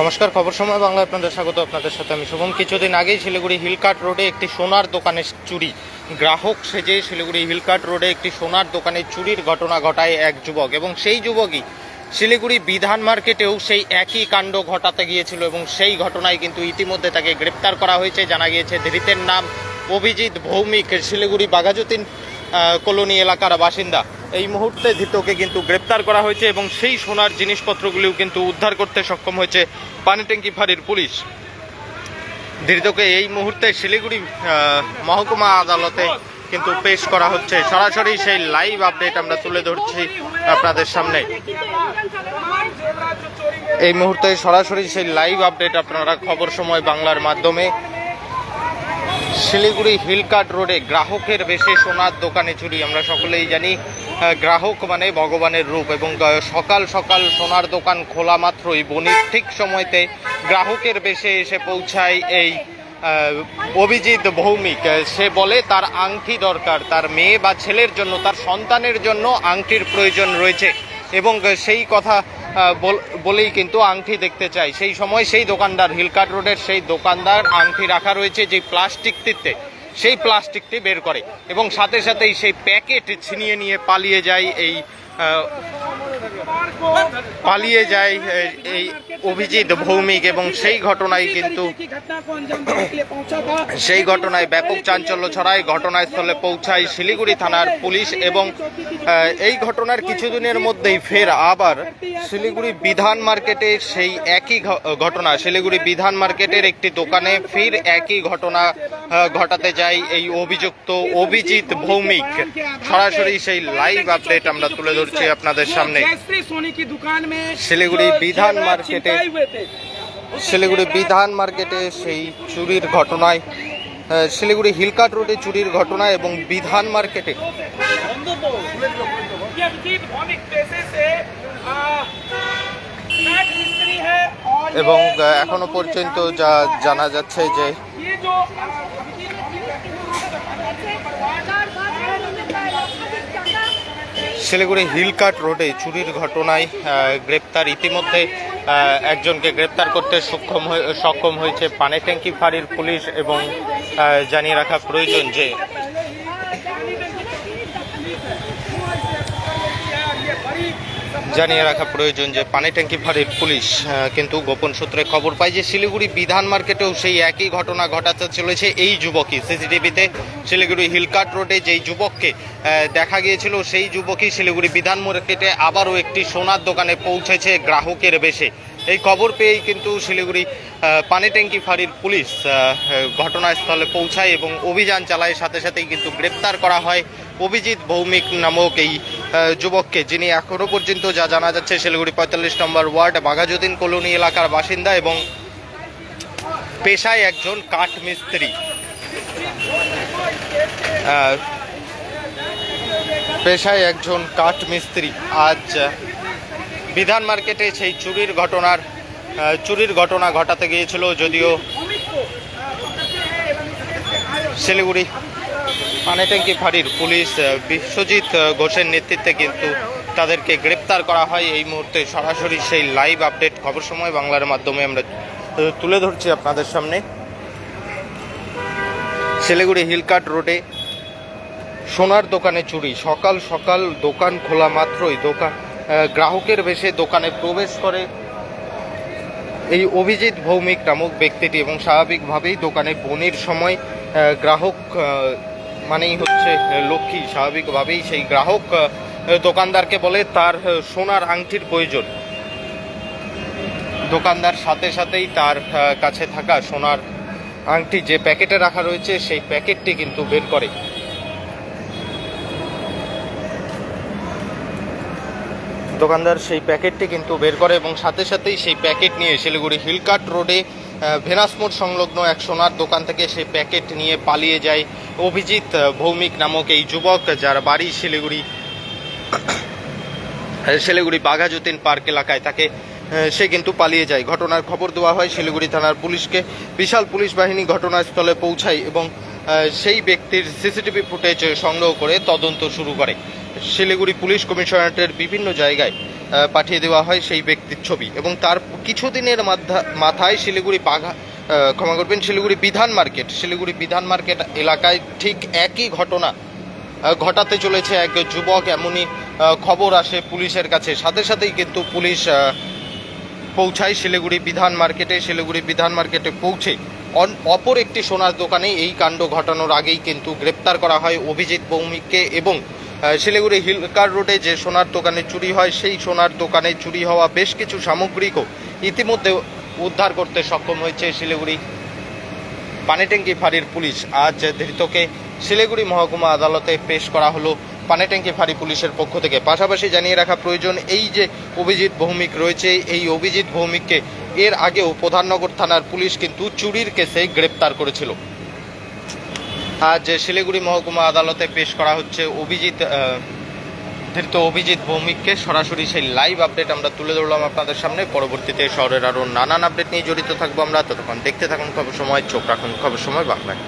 নমস্কার, খবর সময় বাংলা আপনাদের স্বাগত। আপনাদের সাথে আমি শুভম। কিছুদিন আগেই শিলিগুড়ি হিলকাট রোডে একটি সোনার দোকানে চুরি। গ্রাহক সেজে শিলিগুড়ি হিলকাট রোডে একটি সোনার দোকানে চুরির ঘটনা ঘটায় এক যুবক এবং সেই যুবকই শিলিগুড়ি বিধান মার্কেটেও সেই একই কাণ্ড ঘটাতে গিয়েছিল এবং সেই ঘটনায় কিন্তু ইতিমধ্যে তাকে গ্রেপ্তার করা হয়েছে। জানা গিয়েছে, ধৃতের নাম অভিজিৎ ভৌমিক, শিলিগুড়ি বাঘাযতীন কলোনি এলাকার বাসিন্দা। এই মুহূর্তে ধৃতকে কিন্তু গ্রেপ্তার করা হয়েছে এবং সেই সোনার জিনিসপত্রগুলিও কিন্তু উদ্ধার করতে সক্ষম হয়েছে পানিট্যাঙ্কি ফাঁড়ির পুলিশ। ধৃতকে এই মুহূর্তে শিলিগুড়ি মহকুমা আদালতে কিন্তু পেশ করা হচ্ছে। সরাসরি সেই লাইভ আপডেট আমরা তুলে ধরছি আপনাদের সামনে। এই মুহূর্তে সরাসরি সেই লাইভ আপডেট আপনারা খবর সময় বাংলার মাধ্যমে শিলিগুড়ি হিলকাট রোডে গ্রাহকের বেশে সোনার দোকানে চুরি, আমরা সকলেই জানি। গ্রাহক মানে ভগবানের রূপ এবং সকাল সকাল সোনার দোকান খোলা মাত্রই, বণিক ঠিক সময়তে গ্রাহকের বেশে এসে পৌঁছায় এই অভিজিৎ ভৌমিক। সে বলে, তার আংটি দরকার, তার মেয়ে বা ছেলের জন্য, তার সন্তানের জন্য আংটির প্রয়োজন রয়েছে। এবং সেই কথা বলেই কিন্তু আংটি দেখতে চাই। সেই সময় সেই দোকানদার, হিলকাট রোডের সেই দোকানদার আংটি রাখা রয়েছে যে প্লাস্টিকটিতে সেই প্লাস্টিকটি বের করে এবং সাথে সাথেই সেই প্যাকেট ছিনিয়ে নিয়ে পালিয়ে যায় এই পালিয়ে যায় এই অভিজিৎ ভৌমিক এবং সেই ঘটনায় কিন্তু সেই ঘটনায় ব্যাপক চাঞ্চল্য ছড়ায়। ঘটনাস্থলে পৌঁছায় শিলিগুড়ি থানার পুলিশ এবং এই ঘটনার কিছুদিনের মধ্যেই ফের আবার শিলিগুড়ি বিধান মার্কেটে সেই একই ঘটনা, শিলিগুড়ি বিধান মার্কেটের একটি দোকানে ফের একই ঘটনা ঘটাতে যায় এই অভিযুক্ত অভিজিৎ ভৌমিক। সরাসরি সেই লাইভ আপডেট আমরা তুলে ধরছি আপনাদের সামনে। जयश्री सोनी की दुकान में শিলিগুড়ি जो বিধান जेवर मार्केटे छिनताई हुए थे। শিলিগুড়ি বিধান মার্কেটে সেই চুরির ঘটনায় আহ, শিলিগুড়ি হিলকাট রোডে চুরির ঘটনা এবং বিধান মার্কেটে ये अभिजीत भौमिक पेशे से आ, मैट मिस्त्री है और ये- এবং আহ, এখনো পর্যন্ত যা জানা যাচ্ছে যে শিলিগুড়ি হিলকাট রোডে চুরির ঘটনায় গ্রেপ্তার। ইতিমধ্যে একজনকে গ্রেপ্তার করতে সক্ষম সক্ষম হয়েছে পানে ট্যাঙ্কি ফাঁড়ির পুলিশ এবং জানিয়ে রাখা প্রয়োজন যে জানিয়ে রাখা প্রয়োজন যে পানিট্যাঙ্কি ফাঁড়ির পুলিশ কিন্তু গোপন সূত্রে খবর পায় যে শিলিগুড়ি বিধান মার্কেটেও সেই একই ঘটনা ঘটাতে চলেছে। এই যুবকই সিসিটিভিতে শিলিগুড়ি হিলকাট রোডে যেই যুবককে দেখা গিয়েছিল সেই যুবকই শিলিগুড়ি বিধান মার্কেটে আবারও একটি সোনার দোকানে পৌঁছেছে গ্রাহকের বেশে। এই খবর পেয়েই কিন্তু শিলিগুড়ি আহ, পানিট্যাঙ্কি ফাঁড়ির পুলিশ ঘটনাস্থলে পৌঁছায় এবং অভিযান চালায়। সাথে সাথেই কিন্তু গ্রেপ্তার করা হয় অভিজিৎ ভৌমিক নামক এই যুবককে, যিনি এখনও পর্যন্ত যা জানা যাচ্ছে শিলিগুড়ি পঁয়তাল্লিশ নম্বর ওয়ার্ড বাঘাযতীন কলোনি এলাকার বাসিন্দা এবং পেশায় একজন কাঠ মিস্ত্রি পেশায় একজন কাঠ মিস্ত্রি আজ বিধান মার্কেটে সেই চুরির ঘটনার চুরির ঘটনা ঘটাতে গিয়েছিল যদিও শিলিগুড়ি পানিট্যাঙ্কি ফাঁড়ির পুলিশ বিশ্বজিৎ ঘোষের নেতৃত্বে কিন্তু তাদেরকে গ্রেপ্তার করা হয়। এই মুহূর্তে সরাসরি সেই লাইভ আপডেট খবর সময় বাংলার মাধ্যমে আমরা তুলে ধরছি আপনাদের সামনে। শিলিগুড়ি হিলকাট রোডে সোনার দোকানে চুরি। সকাল সকাল দোকান খোলা মাত্রই দোকান গ্রাহকের বেশে দোকানে প্রবেশ করে এই অভিজিৎ ভৌমিক নামক ব্যক্তিটি এবং স্বাভাবিকভাবেই দোকানে বনির সময় গ্রাহক মানেই হচ্ছে লক্ষ্মী। স্বাভাবিকভাবেই সেই গ্রাহক দোকানদারকে বলে তার সোনার আংটির প্রয়োজন। দোকানদার সাথে সাথেই তার কাছে থাকা সোনার আংটি যে প্যাকেটে রাখা রয়েছে, সেই প্যাকেটটি কিন্তু বের করে। দোকানদার সেই প্যাকেটটি কিন্তু বের করে এবং সাথে সাথেই সেই প্যাকেট নিয়ে শিলিগুড়ি হিলকাট রোডে ভেনাস মোড় সংলগ্ন এক সোনার দোকান থেকে সেই প্যাকেট নিয়ে পালিয়ে যায় অভিজিৎ ভৌমিক নামক এই যুবক যার বাড়ি শিলিগুড়ি শিলিগুড়ি বাঘাযতীন পার্ক এলাকায় তাকে সে কিন্তু পালিয়ে যায়। ঘটনার খবর দেওয়া হয় শিলিগুড়ি থানার পুলিশকে। বিশাল পুলিশ বাহিনী ঘটনাস্থলে পৌঁছায় এবং সেই ব্যক্তির সিসিটিভি ফুটেজ সংগ্রহ করে তদন্ত শুরু করে। শিলিগুড়ি পুলিশ কমিশনারেটের বিভিন্ন জায়গায় পাঠিয়ে দেওয়া হয় সেই ব্যক্তির ছবি এবং তার কিছুদিনের মাথায় শিলিগুড়ি বাঘা ক্ষমা করবেন, শিলিগুড়ি বিধান মার্কেট, শিলিগুড়ি বিধান মার্কেট এলাকায় ঠিক একই ঘটনা ঘটাতে চলেছে এক যুবক। এমনই খবর আসে পুলিশের কাছে। সাথে সাথেই কিন্তু পুলিশ পৌঁছায় শিলিগুড়ি বিধান মার্কেটে। শিলিগুড়ি বিধান মার্কেটে পৌঁছে অপর একটি সোনার দোকানে এই কাণ্ড ঘটানোর আগেই কিন্তু গ্রেপ্তার করা হয় অভিজিৎ ভৌমিককে এবং শিলিগুড়ি হিলকার রোডে যে সোনার দোকানে চুরি হয়, সেই সোনার দোকানে চুরি হওয়া বেশ কিছু সামগ্রিকও ইতিমধ্যে উদ্ধার করতে সক্ষম হয়েছে শিলিগুড়ি। পানিট্যাঙ্কি ফাঁড়ির পুলিশ। আজ ধৃতকে শিলিগুড়ি মহকুমা আদালতে পেশ করা হলো পানিট্যাঙ্কি ফাঁড়ি পুলিশের পক্ষ থেকে। পাশাপাশি জানিয়ে রাখা প্রয়োজন, এই যে অভিজিৎ ভৌমিক রয়েছে, এই অভিজিৎ ভৌমিককে এর আগেও প্রধাননগর থানার পুলিশ কিন্তু চুরির কেসে গ্রেপ্তার করেছিল। আজ শিলিগুড়ি মহকুমা আদালতে পেশ করা হচ্ছে অভিজিৎ ধৃত অভিজিৎ ভৌমিককে। সরাসরি সেই লাইভ আপডেট আমরা তুলে ধরলাম আপনাদের সামনে। পরবর্তীতে শহরের আরও নানান আপডেট নিয়ে জড়িত থাকব আমরা। ততক্ষণ দেখতে থাকুন খবর সময়, চোখ রাখুন খবর সময়, বাংলায়।